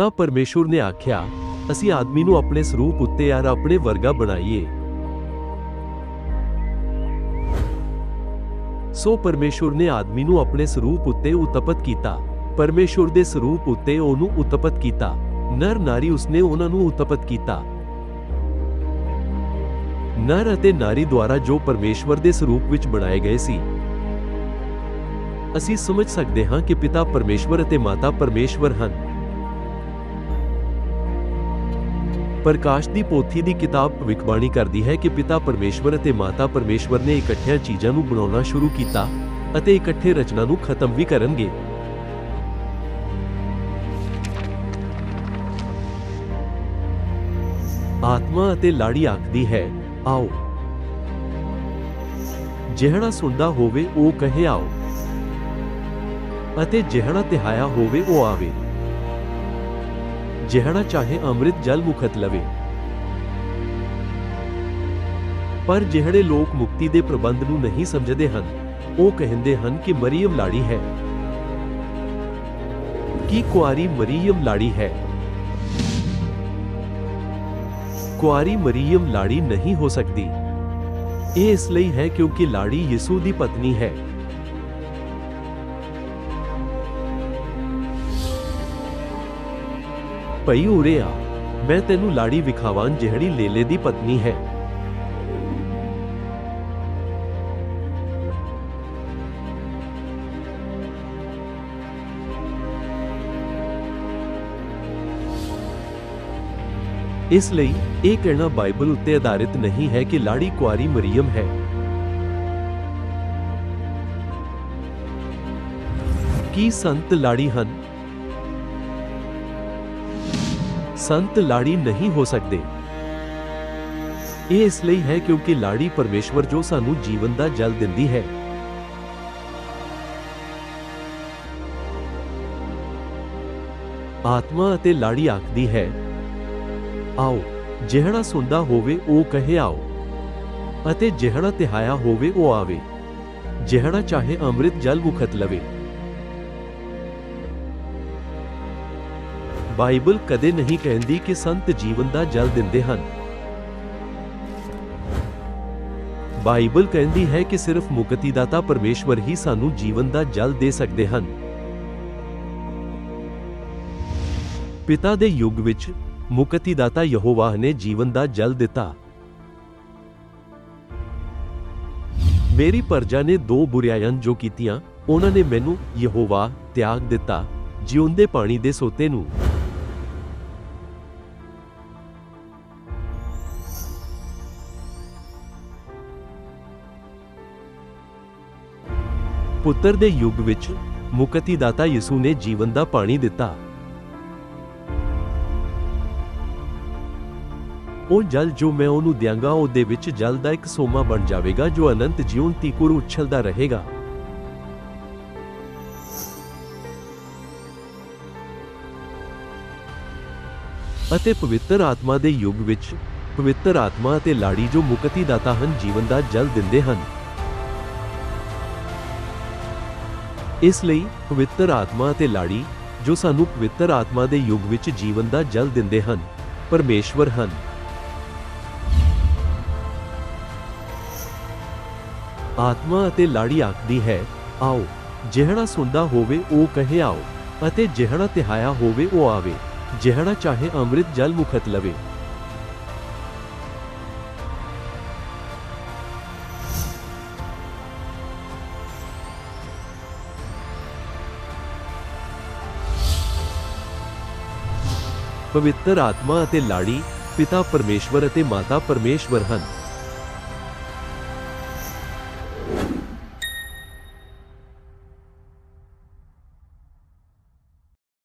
ਤਾਂ ਪਰਮੇਸ਼ੁਰ ਨੇ ਆਖਿਆ, ਅਸੀਂ ਆਦਮੀ ਨੂੰ ਆਪਣੇ ਸਰੂਪ ਉੱਤੇ ਯਾਰ ਆਪਣੇ ਵਰਗਾ ਬਣਾਈਏ। ਸੋ ਪਰਮੇਸ਼ੁਰ ਨੇ ਆਦਮੀ ਨੂੰ ਆਪਣੇ ਸਰੂਪ ਉੱਤੇ ਉਤਪਤ ਕੀਤਾ। ਪਰਮੇਸ਼ੁਰ ਦੇ ਸਰੂਪ ਉੱਤੇ ਉਹਨੂੰ ਉਤਪਤ ਕੀਤਾ। ਨਰ ਨਾਰੀ ਉਸਨੇ ਉਹਨਾਂ ਨੂੰ ਉਤਪਤ ਕੀਤਾ। ਨਰ ਅਤੇ ਨਾਰੀ ਦੁਆਰਾ ਜੋ ਪਰਮੇਸ਼ਵਰ ਦੇ ਸਰੂਪ ਵਿੱਚ ਬਣਾਏ ਗਏ ਸੀ। ਅਸੀਂ ਸਮਝ ਸਕਦੇ ਹਾਂ ਕਿ ਪਿਤਾ ਪਰਮੇਸ਼ਵਰ ਅਤੇ ਮਾਤਾ ਪਰਮੇਸ਼ਵਰ ਹਨ। ਪ੍ਰਕਾਸ਼ ਦੀ ਪੋਥੀ ਦੀ ਕਿਤਾਬ ਭਵਿੱਖਬਾਣੀ ਕਰਦੀ ਹੈ ਕਿ ਪਿਤਾ ਪਰਮੇਸ਼ਵਰ ਅਤੇ ਮਾਤਾ ਪਰਮੇਸ਼ਵਰ ਨੇ ਇਕੱਠਿਆਂ ਚੀਜ਼ਾਂ ਨੂੰ ਬਣਾਉਣਾ ਸ਼ੁਰੂ ਕੀਤਾ ਅਤੇ ਇਕੱਠੇ ਰਚਨਾ ਨੂੰ ਖਤਮ ਵੀ ਕਰਨਗੇ। ਆਤਮਾ ਅਤੇ ਲਾੜੀ ਆਖਦੀ ਹੈ, ਆਓ। ਜਿਹੜਾ ਸੁਣਦਾ ਹੋਵੇ ਉਹ ਕਹੇ ਆਓ ਅਤੇ ਜਿਹੜਾ ਤਿਹਾਇਆ ਹੋਵੇ ਉਹ ਆਵੇ। ਜਿਹੜਾ ਚਾਹੇ ਅੰਮ੍ਰਿਤ ਜਲ ਮੁਖਤ ਲਵੇ। ਪਰ ਜਿਹੜੇ ਲੋਕ ਮੁਕਤੀ ਦੇ ਪ੍ਰਬੰਧ ਨੂੰ ਨਹੀਂ ਸਮਝਦੇ ਹਨ, ਉਹ ਕਹਿੰਦੇ ਹਨ ਕਿ ਮਰੀਮ ਲਾੜੀ ਹੈ। ਕੀ ਕੁਆਰੀ ਮਰੀਮ ਲਾੜੀ ਹੈ? ਕੁਆਰੀ ਮਰੀਮ ਲਾੜੀ ਨਹੀਂ ਹੋ ਸਕਦੀ। ਇਹ ਇਸ ਲਈ ਹੈ ਕਿਉਂਕਿ ਲਾੜੀ ਯਿਸੂ ਦੀ ਪਤਨੀ ਹੈ। ਭਈ ਉਰੇ ਆ। ਮੈਂ ਤੈਨੂੰ ਲਾੜੀ ਵਿਖਾਵਾਂ ਜਿਹੜੀ ਲੇਲੇ ਦੀ ਪਤਨੀ ਹੈ। ਇਸ ਲਈ ਇਹ ਕਹਿਣਾ ਬਾਈਬਲ ਉੱਤੇ ਆਧਾਰਿਤ ਨਹੀਂ ਹੈ ਕਿ ਲਾੜੀ ਕੁਆਰੀ ਮਰੀਮ ਹੈ। ਕੀ ਸੰਤ ਲਾੜੀ ਹਨ? ਸੰਤ ਲਾੜੀ ਨਹੀਂ ਹੋ ਸਕਦੇ। ਇਹ ਇਸ ਲਈ ਹੈ ਕਿਉਂਕਿ ਲਾੜੀ ਪਰਮੇਸ਼ਵਰ ਜੋ ਸਾਨੂੰ ਜੀਵਨ ਦਾ ਜਲ ਦਿੰਦੀ ਹੈ। ਆਤਮਾ ਅਤੇ ਲਾੜੀ ਆਖਦੀ ਹੈ, ਆਓ, ਜਿਹੜਾ ਸੁਣਦਾ ਹੋਵੇ ਉਹ ਕਹੇ ਆਓ, ਅਤੇ ਜਿਹੜਾ ਤਿਹਾਇਆ ਹੋਵੇ ਉਹ ਆਵੇ। ਜਿਹੜਾ ਚਾਹੇ ਅੰਮ੍ਰਿਤ ਜਲ ਮੁਖਤ ਲਵੇ। ਬਾਈਬਲ ਕਦੇ ਨਹੀਂ ਕਹਿੰਦੀ ਕਿ ਸੰਤ ਜੀਵਨ ਦਾ ਜਲ ਦਿੰਦੇ ਹਨ। ਬਾਈਬਲ ਕਹਿੰਦੀ ਹੈ ਕਿ ਸਿਰਫ ਮੁਕਤੀਦਾਤਾ ਪਰਮੇਸ਼ਵਰ ਹੀ ਸਾਨੂੰ ਜੀਵਨ ਦਾ ਜਲ ਦੇ ਸਕਦੇ ਹਨ। ਪਿਤਾ ਦੇ ਯੁੱਗ ਵਿੱਚ ਮੁਕਤੀਦਾਤਾ ਯਹੋਵਾਹ ਨੇ ਜੀਵਨ ਦਾ ਜਲ ਦਿੱਤਾ। ਮੇਰੀ ਪਰਜਾ ਨੇ ਦੋ ਬੁਰੀਆਈਆਂ ਜੋ ਕੀਤੀਆਂ, ਉਹਨਾਂ ਨੇ ਮੈਨੂੰ ਯਹੋਵਾਹ ਤਿਆਗ ਦਿੱਤਾ, ਜਿਉਂਦੇ ਪਾਣੀ ਦੇ ਸੋਤੇ ਨੂੰ। ਪੁੱਤਰ ਦੇ ਯੁੱਗ ਵਿੱਚ ਮੁਕਤੀ ਦਾਤਾ ਯਿਸੂ ਨੇ ਜੀਵਨ ਦਾ ਪਾਣੀ ਦਿੱਤਾ। ਉਹ ਜਲ ਜੋ ਮੈਂ ਉਹਨੂੰ ਦਿਆਂਗਾ, ਉਹਦੇ ਵਿੱਚ ਜਲ ਦਾ ਇੱਕ ਸੋਮਾ ਬਣ ਜਾਵੇਗਾ, ਜੋ ਅਨੰਤ ਜੀਵਨ ਤੀਕੁਰ ਉਛਲਦਾ ਰਹੇਗਾ। ਅਤੇ ਪਵਿੱਤਰ ਆਤਮਾ ਦੇ ਯੁੱਗ ਵਿੱਚ ਪਵਿੱਤਰ ਆਤਮਾ ਅਤੇ ਲਾੜੀ ਜੋ ਮੁਕਤੀ ਦਾਤਾ ਹਨ, ਜੀਵਨ ਦਾ ਜਲ ਦਿੰਦੇ ਹਨ। ਇਸ ਲਈ ਪਵਿੱਤਰ ਆਤਮਾ ਅਤੇ ਲਾੜੀ, ਜੋ ਸਾਨੂੰ ਪਵਿੱਤਰ ਆਤਮਾ ਦੇ ਯੁੱਗ ਵਿੱਚ ਜੀਵਨ ਦਾ ਜਲ ਦਿੰਦੇ ਹਨ, ਪਰਮੇਸ਼ਵਰ ਹਨ। ਆਤਮਾ ਅਤੇ ਲਾੜੀ ਆਖਦੀ ਹੈ, ਆਓ, ਜਿਹੜਾ ਸੁਣਦਾ ਹੋਵੇ ਉਹ ਕਹੇ ਆਓ, ਅਤੇ ਜਿਹੜਾ ਤਿਹਾਇਆ ਹੋਵੇ ਉਹ ਆਵੇ, ਜਿਹੜਾ ਚਾਹੇ ਅੰਮ੍ਰਿਤ ਜਲ ਮੁਖਤ ਲਵੇ। ਪਵਿੱਤਰ ਆਤਮਾ ਅਤੇ ਲਾੜੀ ਪਿਤਾ ਪਰਮੇਸ਼ਵਰ ਅਤੇ ਮਾਤਾ ਪਰਮੇਸ਼ਵਰ ਹਨ।